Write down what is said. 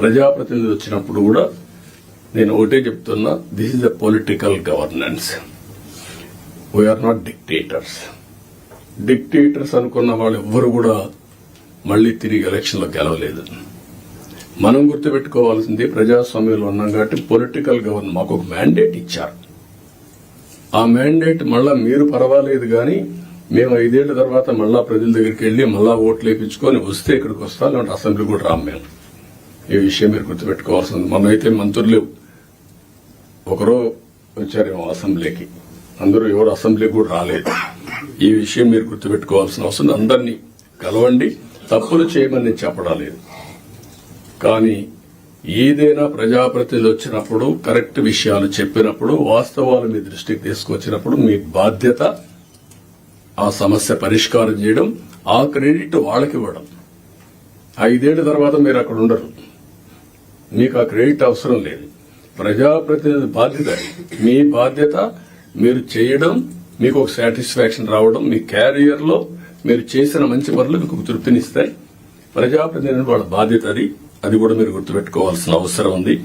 ప్రజాప్రతినిధి వచ్చినప్పుడు కూడా నేను ఒకటే చెప్తున్నా this is the political governance we are not dictators dictators అనుకున్న వాళ్ళు ఎవ్వరు కూడా మళ్ళీ తిరిగి ఎలక్షన్లో గెలవలేదు. మనం గుర్తుపెట్టుకోవాల్సింది ప్రజాస్వామ్యంలో ఉన్నాం కాబట్టి పొలిటికల్ గవర్నమెంట్ మాకు ఒక మ్యాండేట్ ఇచ్చారు. ఆ మ్యాండేట్ మళ్ళా మీరు పర్వాలేదు కానీ మేము ఐదేళ్ళ తర్వాత మళ్ళా ప్రజల దగ్గరికి వెళ్ళి మళ్ళా ఓట్లు వేయించుకొని వస్తే ఇక్కడికి వస్తాం లేదంటే అసెంబ్లీ కూడా రాము మేము. ఈ విషయం మీరు గుర్తుపెట్టుకోవాల్సింది మనమైతే మంత్రులు ఒకరో వచ్చారేమో అసెంబ్లీకి. అందరూ ఎవరు అసెంబ్లీకి కూడా రాలేదు. ఈ విషయం మీరు గుర్తుపెట్టుకోవాల్సిన అవసరం అందరినీ కలవండి. తప్పులు చేయమని చెప్పడం లేదు కానీ ఏదైనా ప్రజాప్రతినిధులు వచ్చినప్పుడు కరెక్ట్ విషయాలు చెప్పినప్పుడు వాస్తవాలు మీ దృష్టికి తీసుకొచ్చినప్పుడు మీ బాధ్యత ఆ సమస్య పరిష్కారం చేయడం ఆ క్రెడిట్ వాళ్ళకి ఇవ్వడం. ఐదేళ్ళ తర్వాత మీరు అక్కడ ఉండరు. మీకు ఆ క్రెడిట్ అవసరం లేదు. ప్రజాప్రతినిధి బాధ్యత మీ బాధ్యత మీరు చేయడం మీకు ఒక సాటిస్ఫాక్షన్ రావడం మీ క్యారియర్లో మీరు చేసిన మంచి పనులు మీకు తృప్తినిస్తాయి. ప్రజాప్రతినిధి వాళ్ళ బాధ్యత అది. అది కూడా మీరు గుర్తుపెట్టుకోవాల్సిన అవసరం ఉంది.